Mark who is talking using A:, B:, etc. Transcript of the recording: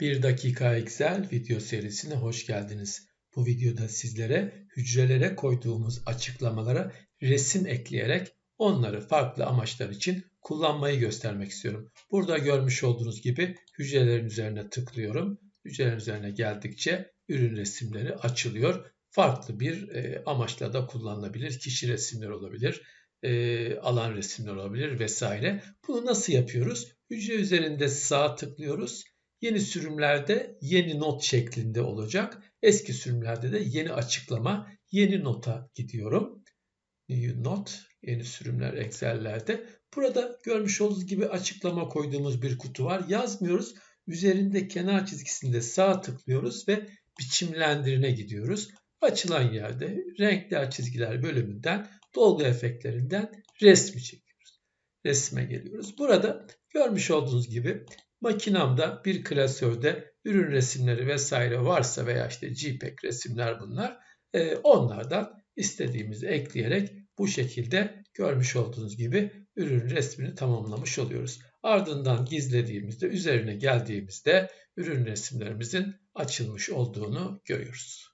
A: 1 dakika Excel video serisine hoş geldiniz. Bu videoda sizlere hücrelere koyduğumuz açıklamalara resim ekleyerek onları farklı amaçlar için kullanmayı göstermek istiyorum. Burada görmüş olduğunuz gibi hücrelerin üzerine tıklıyorum. Hücrelerin üzerine geldikçe ürün resimleri açılıyor. Farklı bir e, amaçla da kullanılabilir. Kişi resimleri olabilir, e, alan resimler olabilir vesaire. Bunu nasıl yapıyoruz? Hücre üzerinde sağ tıklıyoruz Yeni sürümlerde yeni not şeklinde olacak. Eski sürümlerde de yeni açıklama, yeni nota gidiyorum. New not, yeni sürümler Excel'lerde. Burada görmüş olduğunuz gibi açıklama koyduğumuz bir kutu var. Yazmıyoruz. Üzerinde kenar çizgisinde sağ tıklıyoruz ve biçimlendirine gidiyoruz. Açılan yerde renkler çizgiler bölümünden dolgu efektlerinden resmi çekiyoruz. Resme geliyoruz. Burada görmüş olduğunuz gibi makinamda bir klasörde ürün resimleri vesaire varsa veya işte JPEG resimler bunlar e, onlardan istediğimizi ekleyerek bu şekilde görmüş olduğunuz gibi ürün resmini tamamlamış oluyoruz. Ardından gizlediğimizde üzerine geldiğimizde ürün resimlerimizin açılmış olduğunu görüyoruz.